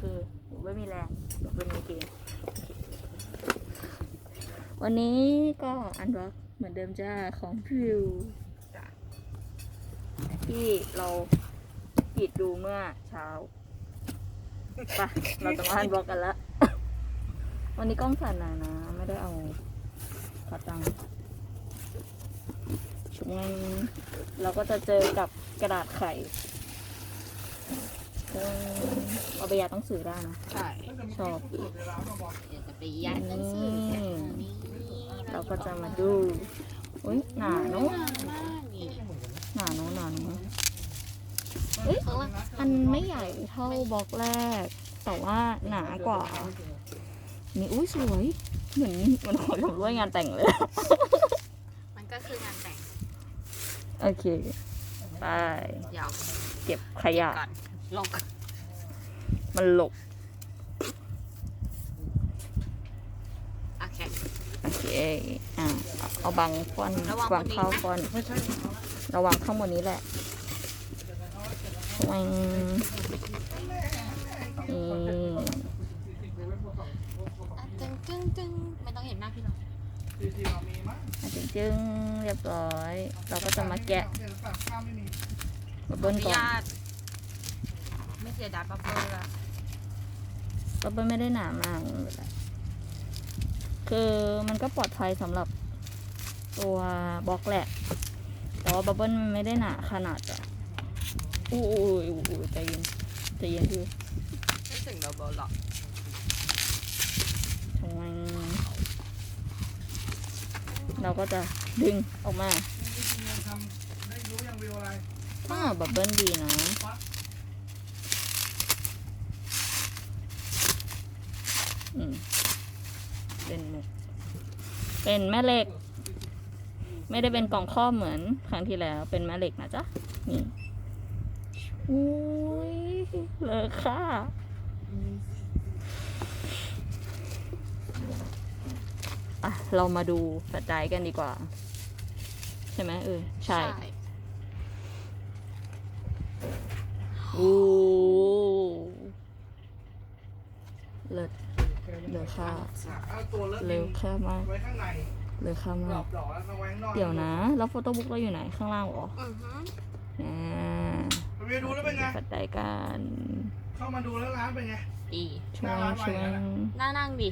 คือหนูไม่มีแรงหนูเป็นในเกมวันนี้ก็อันบล็อกเหมือนเดิมจ้าของพิวจ้ะที่เราปิดดูเมื่อเช้าไปะเราจะมาอันบล็อกกันละวันนี้กล้องสั่นหนานะ ไม่ได้เอาขาตังค์งั้นเราก็จะเจอกับกระดาษไข่ซึ่ง เอาไปยาต้องสื่อได้นะใช่ชอบเดี๋ยวจะไปยัดหนังสือกันนี่เราก็จะมาดูอุ้ยหนาเนอะมากนี่หนาเนอะหนาเนอะเอ้ยข้างล่างอันไม่ใหญ่เท่าบล็อกแรก แต่ว่าหนากว่านี่อุ้ยสวยเหมือนเหมันขอทำด้วยงานแต่งเลย มันก็คืองานแต่ง โอเค ไป เดี๋ยวเก็บขยะก่อนลงก่อน มันหลบ โอเค โอเค อะเอาบังฟอนระวังวางเข้าบนนี้นะฟอน ระวังข้างบนนี้แหละวางนี่อะจึงจึงจึงไม่ต้องเห็นหน้าพี่หรอกอะจึงๆเรียบร้อย เราก็จะมาแกะบับเบิ้ลอนุก่อน ญาตไม่เสียดายบับเบิ้ลละบับ เบิ้ลไม่ได้หนามากไม่เป็นไรคือมันก็ปลอดภัยสำหรับตัวบล็อกแหละ แต่ว่าบับเบิ้ลมันไม่ได้หนาขนาดอะอู้อู้อู้อู้ใจเย็นใจเย็นพี่ไม่ถึงบับเบิ้ลหรอกทำไมเราก็จะดึงออกมาอ้าวบับเบิ้ลดีนะ อืม เป็นหมวก เป็นแม่เหล็ก ไม่ได้เป็นกล่องครอบเหมือนครั้งที่แล้ว เป็นแม่เหล็กนะจ๊ะ นี่อุ้ยเลอค่าอะ เรามาดูแฟลชไดรฟ์กันดีกว่า ใช่ไหมเออใช่โอ้เลิศ เหลือค่าเอาตัวเลิศเร็วค่ามากไว้ข้างในเหลือค่าดมาอกกดอกแล้วเอาไว้ข้างนอกเดี๋ยวนะ แล้วโฟโต้บุ๊กเราอยู่ไหนข้างล่างเหรออือฮึอ่าไปดูแล้วเป็นไงแฟลชไดรฟ์กันเข้ามาดูแล้วร้านเป็นไงดีช่วงช่วงน่านั่งดิ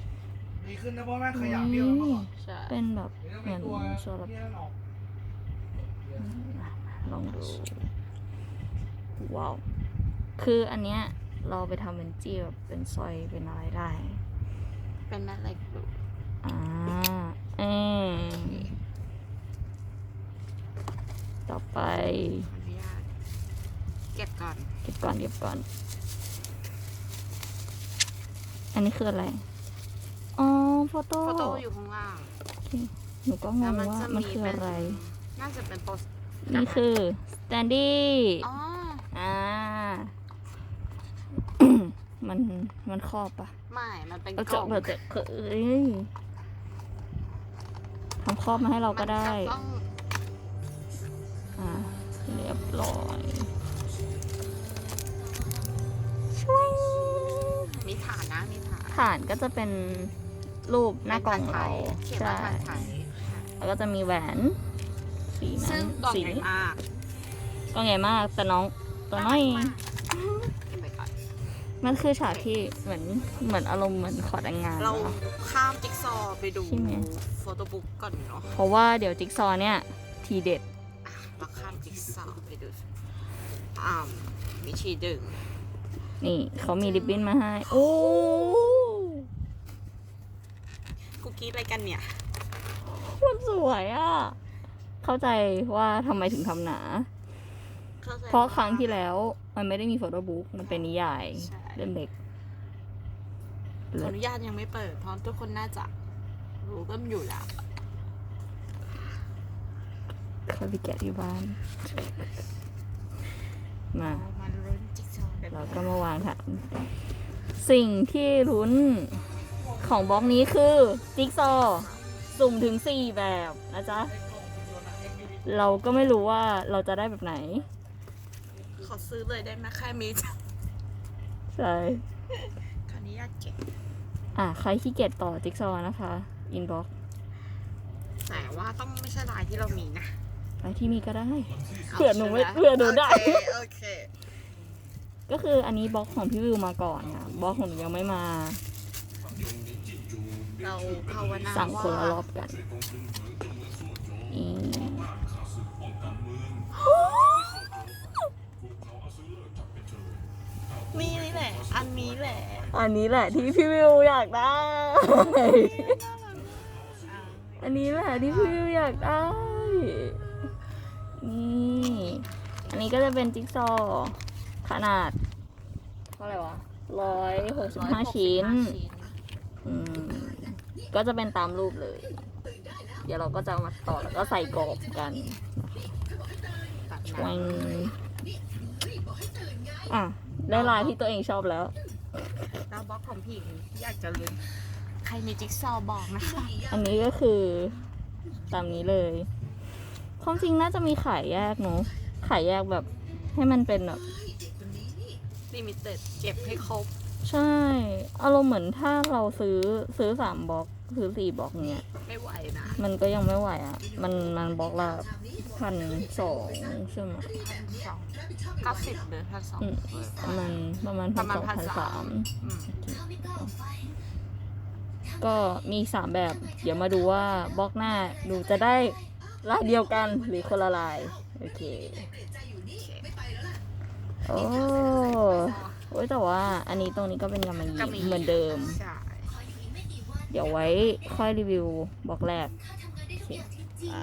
ดีขึ้นนะเพราะแม่งขยับเบี้ยวแล้วเมื่อก่อนใช่เป็นแบบเดี๋ยวเหมือนมีตัวโซลาร์เนี่ยนั่นออกลองดู ว้าว คืออันเนี้ยเราไปทำเป็นจี้แบบเป็นสร้อยเป็นอะไรได้ เป็นแม่เหล็กดูอ่าเออต่อไปอนุญาตเก็บก่อน เก็บก่อนเก็บก่อน อันนี้คืออะไร อ๋อโฟโต้โฟโต้อยู่ข้างล่างหนูก็งแล้วงมันว่าจะมันมีคือเป็นอะไร น่าจะเป็นโปสนี่คือสแตนดี้อ๋อ อ่า มันมันครอบปะ ไม่ มันเป็นเอากเจาะล่องแบบเจาะเอ้ยทำครอบมาให้เราก็ได้ มันต้องอ่าเรียบร้อยช่วยมีฐานนะมีฐานฐานก็จะเป็นรูปหน้ากล่องเราเขียนใช่ว่าฐานไทยแล้วก็จะมีแหวนสีซึ่นั้งนกล่องสีใหญ่มากกล่องใหญ่มากแต่น้องตัวน้อยเก็บไปก่อน มันคือฉากที่เหมือนเหมือนอารมณ์เหมือนขอแต่งงานเราอะข้ามจิ๊กซอว์ไปดูใช่ไหมโฟโต้บุ๊กก่อนเนาะเพราะว่าเดี๋ยวจิ๊กซอว์เนี่ยทีเด็ด อะเราข้ามจิ๊กซอว์ไปดูอ่าวิธีดึงนี่เขามีริบบิ้นมาให้ โอ้กุ๊กกี้อะไรกันเนี่ย มันสวยอะ เข้าใจว่าทำไมถึงทำหนา ข้ใจเพราะครั้งที่แล้วมันไม่ได้มีโฟโต้บุ๊กมันเป็นนิยายใช่ เล่มเล็กขออนุญาตยังไม่เปิด เพราะทุกคนน่าจะรู้กันอยู่แล้วเข้าไปแกะที่บ้านมาเรามาลุ้นจิ๊กซอว์กันเราก็มาวางค่ะสิ่งที่ลุ้นของบล็อกนี้คือจิ๊กซอว์สุ่มถึงสี่แบบนะจ๊ะ เราก็ไม่รู้ว่าเราจะได้แบบไหน ขอซื้อเลยได้ไหมแค่มีใช่ขออนุญาตเก็บอะใครขี้เกียจต่อจิ๊กซอว์นะคะอินบ็อกแต่ว่าต้องไม่ใช่ลายที่เรามีนะไปที่มีก็ได้เผื่อหนูไม่าใช่เผื่อหนูได้โอเคโอเค ก็คืออันนี้บล็อกของพี่วิวมาก่อนอะบล็อกของหนูยังไม่มา เราภาวนาสั่งว่าคนละรอบกันอืมนี่ อันนี้แหละที่พี่วิวอยากได้ อันนี้แหละที่พี่วิวอยากได้ นี่ อันนี้ก็จะเป็นจิ๊กซอว์ขนาดเท่าไหร่วะร้อยหกสิบห้าชิ้น อืม ก็จะเป็นตามรูปเลย เดี๋ยวเราก็จะเอามาต่อแล้วก็ใส่กรอบกันตัดแวมางอะ ได้ลายที่ตัวเองชอบแล้วแล้วบล็ อกของพี่อยากจะลืมใครมีจิ๊กซอว์บอกนะคะ อันนี้ก็คือตามนี้เลย ความจริงน่าจะมีขายแยกเนอะขายแยกแบบให้มันเป็นแบบ ลิมิเต็ดเก็บให้ครบ ใช่ อารมณ์เหมือนถ้าเราซื้อซื้อสามบล็อกซื้อสี่บล็อกเนี้ย ไม่ไหวนะ มันก็ยังไม่ไหวอะ มันมันบล็อกละพันสองใช่ไหมพันสองเก้าสิบหรือพันสองอืมประมาณประมาณปพัระนมาสณองพันพันสาสามมอืม ก็มีสามแบบ เดี๋ยวมาดูว่าบล็อกหน้าดูจะได้ลายเดียวกันหรือคนละลาย โอเค โอ้โอ้ยแต่ว่าอันนี้ตรงนี้ก็เป็นยามายีก็มีเหมือนเดิม ใช่เดี๋ยวไว้ค่อยรีวิวบล็อกแรกโอเคอ่า